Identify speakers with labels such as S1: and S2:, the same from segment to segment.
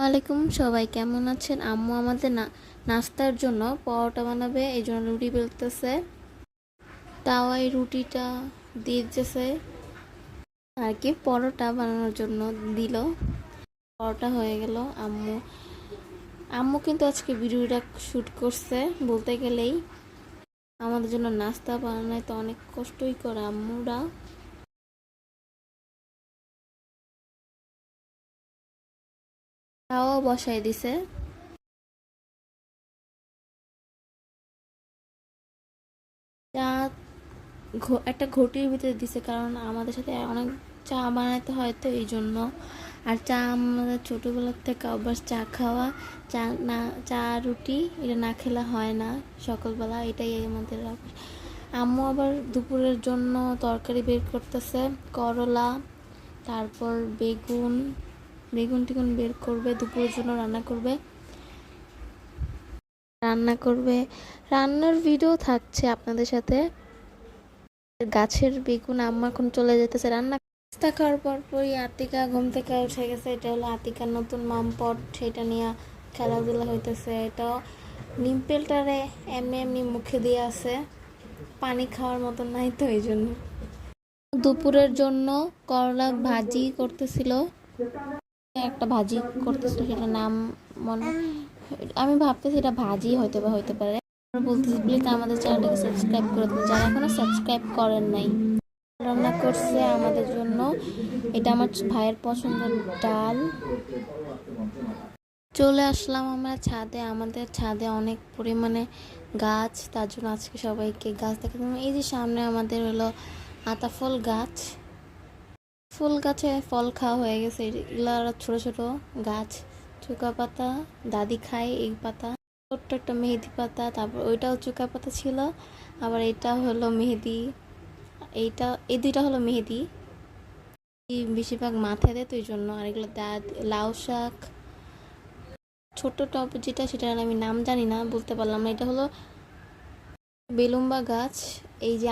S1: ওয়ালাইকুম, সবাই কেমন আছেন? আম্মু আমাদের না, নাস্তার জন্য পরোটা বানাবে, এই জন্য রুটি বেলতেছে। তাওয়াই রুটিটা দিয়ে দিতেছে। আর কি, পরোটা বানানোর জন্য দিল। পরোটা হয়ে গেল, আম্মু। আম্মু কিন্তু আজকে ভিডিওটা শ্যুট করছে, বলতে গেলেই। আমাদের জন্য নাস্তা বানানোয় তো অনেক কষ্টই করে আম্মুরা। তাও বসাই দিছে চা একটা ঘটির ভিতরে দিছে কারণ আমাদের সাথে অনেক চা বানাতে হয় তো এই জন্য আর চা আমাদের ছোটোবেলার থেকে অভ্যাস, চা খাওয়া, চা না, চা, রুটি এটা না খেলে হয় না সকালবেলা, এটাই আমাদের। আম্মু আবার দুপুরের জন্য তরকারি বের করতেছে, করলা, তারপর বেগুন বেগুন টেগুন বের করবে, দুপুরের জন্য রান্না করবে। রান্না করবে। রান্নার ভিডিও থাকছে আপনাদের সাথে। গাছের বেগুন আম্মা এখন চলে যেতেছে রান্না নাস্তা খাওয়ার পর পরই আতিকা ঘুম থেকে উঠে গেছে। এটা হলো আতিকার নতুন মামপট। সেটা নিয়ে খেলাধুলা হইতেছে। এটাও নিম্পেলটারে এমনি এমনি মুখে দিয়ে আছে। পানি খাওয়ার মতো নাই তো এই জন্য। দুপুরের জন্য করলা ভাজি করতেছিল। একটা ভাজি করতেছিল সেটা নাম মনে আমি ভাবতেছি এটা ভাজি হয়তো বা হইতে পারে। বলতেছি, প্লিজ আমাদের চ্যানেলটাকে সাবস্ক্রাইব করে দেবেন। যারা এখনও সাবস্ক্রাইব করেন নাই, রান্না করছে আমাদের জন্য। এটা আমার ভাইয়ের পছন্দের ডাল। চলে আসলাম আমরা ছাদে। আমাদের ছাদে অনেক পরিমাণে গাছ, তার জন্য আজকে সবাইকে গাছ দেখা এই যে সামনে আমাদের হলো আতাফল গাছ। ফুল গাছে ফল খাওয়া হয়ে গেছে। এগুলো ছোট ছোট গাছ, চুকা পাতা, দাদি খায় এই পাতা। ছোট্ট একটা মেহেদি পাতা, তারপর ওইটাও চুকা পাতা ছিল। আবার এটা হলো মেহেদি, এইটা, এই দুইটা হলো মেহেদি। বেশিরভাগ মাথায় দেয় তো এই জন্য। আর এগুলো দাদ লাউ শাক, ছোট্ট টপ যেটা, সেটার আমি নাম জানি না, বলতে পারলাম না। এটা হলো বেলুম্বা গাছ। এই যে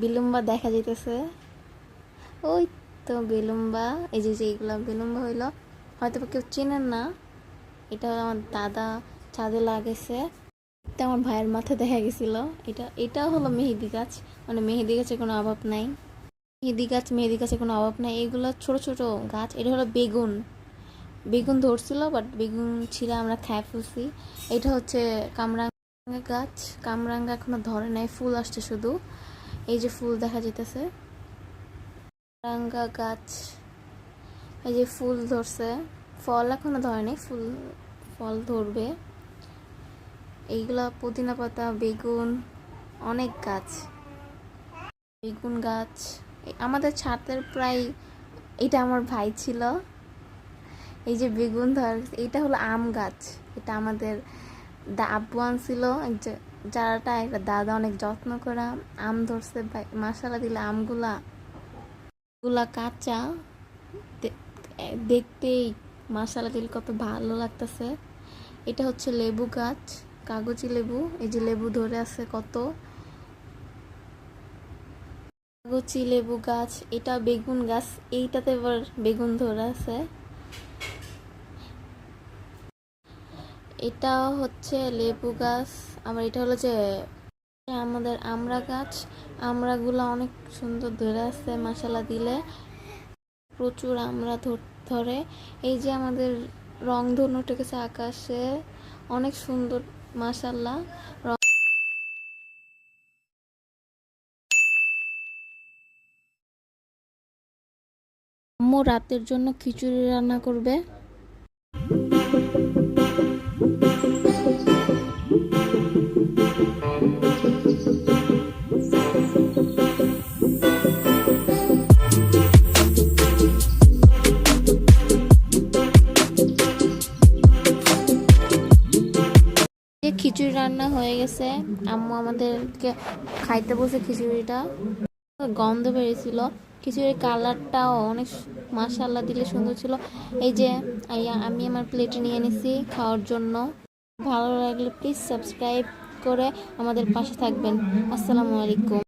S1: বিলুম্বা দেখা যাইতেছে। ওই তো বেলুম্বা, এই যে এইগুলো বেলুম্বা হইল হয়তো কেউ চেনেন না, এটা আমার দাদা ছাদে লাগেছে এটা আমার ভাইয়ের মাথা দেখা গেছিল। এটা, এটাও হলো মেহেদি গাছ মানে মেহেদি গাছের কোনো অভাব নাই। মেহেদি গাছ, মেহেদি গাছের কোনো অভাব নাই, এগুলো ছোট ছোট গাছ, এটা হলো বেগুন। বেগুন ধরছিল বাট বেগুন ছিঁড়ে আমরা খাই ফেলছি। এটা হচ্ছে কামরাঙ্গা গাছ কামরাঙ্গা এখনও ধরে নাই, ফুল আসছে শুধু। এই যে ফুল দেখা যেতেছে রাঙ্গা গাছ। এই যে ফুল ধরছে। ফল এখনও ধরেনি, ফুল, ফল ধরবে। এইগুলা পুদিনা পাতা, বেগুন, অনেক গাছ। বেগুন গাছ। আমাদের ছাদের প্রায় এটা আমার ভাই ছিল। এই যে বেগুন ধর এটা হলো আম গাছ। এটা আমাদের আব্বু আনছিল। যারাটা, একটা দাদা অনেক যত্ন করা আম ধরছে। মশালা দিলে আমগুলা গুলা কাঁচা দেখতেই মাসালা দিল কত ভালো লাগতেছে। এটা হচ্ছে লেবু গাছ, কাগজি লেবু, এই যে লেবু ধরে আছে কত। কাগজি লেবু গাছ, এটা বেগুন গাছ, এইটাতে এবার বেগুন ধরে আছে। এটা হচ্ছে লেবু গাছ, আবার এটা হলো যে আমাদের আমড়া গাছ আমড়াগুলো অনেক সুন্দর ধরে আছে মশালা দিলে। প্রচুর আমরা ধরে। এই যে আমাদের রং রংধনু উঠে গেছে আকাশে, অনেক সুন্দর মাসাল্লাহ রাতের জন্য খিচুড়ি রান্না করবে। রান্না হয়ে গেছে। আম্মু আমাদেরকে খাইতে বসে খিচুড়িটা। গন্ধ বেরিয়েছিল। খিচুড়ির কালারটাও অনেক মাসাল্লা দিলে সুন্দর ছিল। এই যে আমি আমার প্লেটে নিয়ে নিছি খাওয়ার জন্য। ভালো লাগলে প্লিজ সাবস্ক্রাইব করে আমাদের পাশে থাকবেন। আসসালামু আলাইকুম।